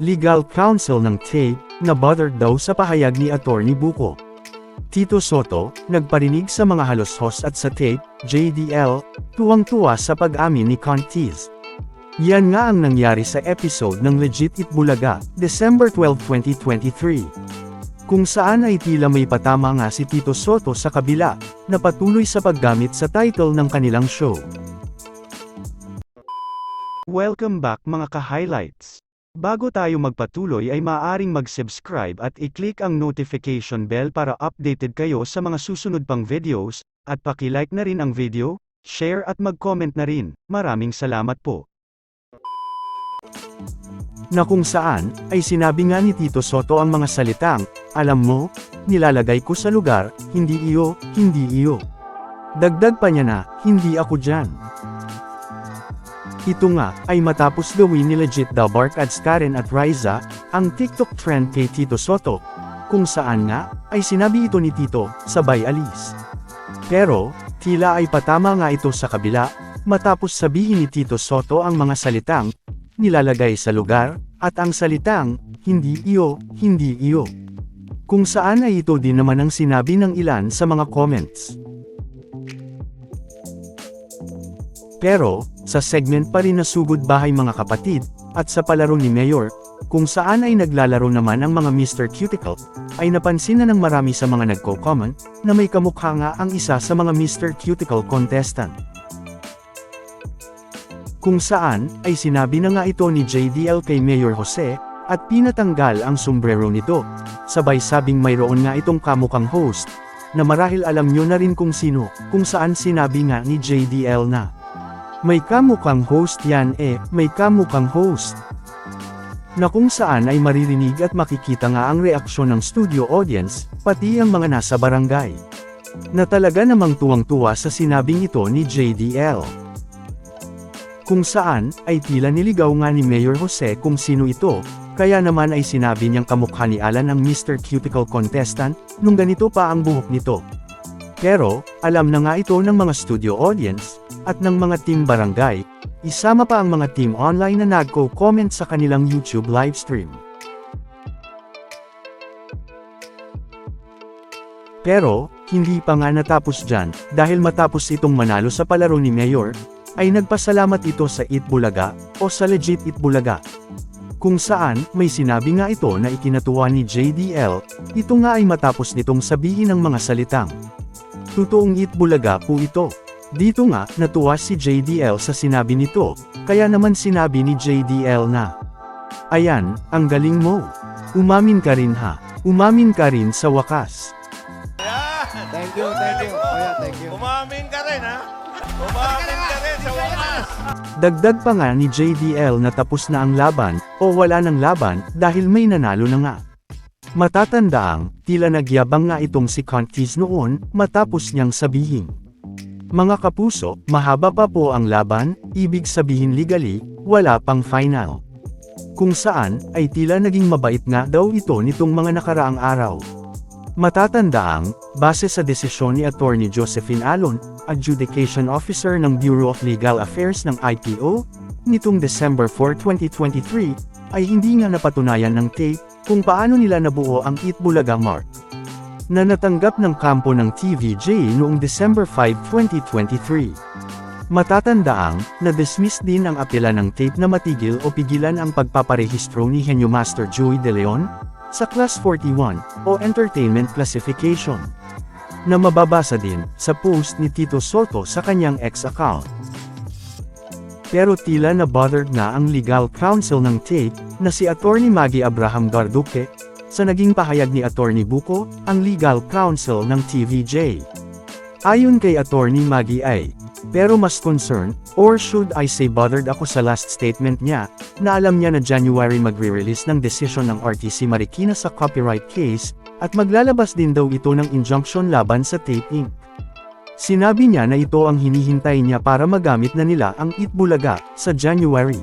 Legal counsel ng tape, na bothered daw sa pahayag ni Attorney Buko. Tito Soto, nagparinig sa mga halos host at sa tape, JDL, tuwang-tuwa sa pag-amin ni Contiz. Yan nga ang nangyari sa episode ng Legit It Bulaga, December 12, 2023. Kung saan ay tila may patama nga si Tito Soto sa kabila, na patuloy sa paggamit sa title ng kanilang show. Welcome back mga ka-highlights. Bago tayo magpatuloy ay maaaring mag-subscribe at i-click ang notification bell para updated kayo sa mga susunod pang videos, at paki-like na rin ang video, share at mag-comment na rin. Maraming salamat po. Na kung saan, ay sinabi nga ni Tito Soto ang mga salitang, alam mo, nilalagay ko sa lugar, hindi iyo, hindi iyo. Dagdag pa niya na, hindi ako dyan. Ito nga, ay matapos gawin ni Legit Dalbark at Karen at Riza, ang TikTok trend kay Tito Soto, kung saan nga, ay sinabi ito ni Tito, sabay alis. Pero, tila ay patama nga ito sa kabila, matapos sabihin ni Tito Soto ang mga salitang, nilalagay sa lugar, at ang salitang, hindi iyo, hindi iyo. Kung saan ay ito din naman ang sinabi ng ilan sa mga comments. Pero, sa segment pa rin na sugod bahay mga kapatid, at sa palaro ni Mayor, kung saan ay naglalaro naman ang mga Mr. Cuticle, ay napansin na ng marami sa mga nagko-comment, na may kamukha nga ang isa sa mga Mr. Cuticle contestant. Kung saan, ay sinabi na nga ito ni JDL kay Mayor Jose, at pinatanggal ang sombrero nito. Sabay sabing mayroon nga itong kamukhang host, na marahil alam nyo na rin kung sino, kung saan sinabi nga ni JDL na. May kamukhang host yan eh, may kamukhang host. Na kung saan ay maririnig at makikita nga ang reaksyon ng studio audience, pati ang mga nasa barangay. Na talaga namang tuwang-tuwa sa sinabing ito ni JDL. Kung saan, ay tila niligaw nga ni Mayor Jose kung sino ito, kaya naman ay sinabi niyang kamukha ni Alan ang Mr. Cuticle contestant, nung ganito pa ang buhok nito. Pero, alam na nga ito ng mga studio audience, at ng mga team barangay, isama pa ang mga team online na nagko-comment sa kanilang YouTube livestream. Pero, hindi pa nga natapos dyan, dahil matapos itong manalo sa palaro ni Mayor, ay nagpasalamat ito sa Eat Bulaga, o sa Legit Eat Bulaga. Kung saan, may sinabi nga ito na ikinatuwa ni JDL, ito nga ay matapos nitong sabihin ng mga salitang. Totoong Eat Bulaga po ito. Dito nga, natuwa si JDL sa sinabi nito, kaya naman sinabi ni JDL na, Ayan, ang galing mo. Umamin ka rin ha. Umamin ka rin sa wakas. Thank you, thank you. Kuya, thank you. Umamin ka rin, ha? Umamin ka rin sa wakas! Dagdag pa nga ni JDL na tapos na ang laban, o wala ng laban, dahil may nanalo na nga. Matatandaang, tila nagyabang nga itong si Contis noon, matapos niyang sabihin. Mga kapuso, mahaba pa po ang laban, ibig sabihin legally, wala pang final. Kung saan, ay tila naging mabait nga daw ito nitong mga nakaraang araw. Matatandaang, base sa desisyon ni Attorney Josephine Alon, Adjudication Officer ng Bureau of Legal Affairs ng IPO, nitong December 4, 2023, ay hindi nga napatunayan ng tape kung paano nila nabuo ang Eat Bulaga Mark na natanggap ng kampo ng TVJ noong December 5, 2023. Matatandaang, na-dismiss din ang apela ng tape na matigil o pigilan ang pagpaparehistro ni Henyo Master Joey De Leon, sa Class 41, o Entertainment Classification. Na mababasa din, sa post ni Tito Soto sa kanyang ex-account. Pero tila na bothered na ang legal counsel ng tape, na si Attorney Maggie Abraham Garduque, sa naging pahayag ni Attorney Buko, ang legal counsel ng TVJ. Ayon kay Attorney Maggie ay, pero mas concerned, or should I say bothered ako sa last statement niya, na alam niya na January magre-release ng desisyon ng RTC Marikina sa copyright case, at maglalabas din daw ito ng injunction laban sa Tape Inc. Sinabi niya na ito ang hinihintay niya para magamit na nila ang Itbulaga, sa January.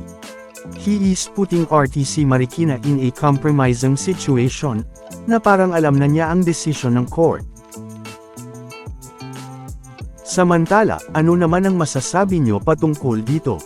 He is putting RTC Marikina in a compromising situation, na parang alam na niya ang desisyon ng court. Samantala, ano naman ang masasabi niyo patungkol dito?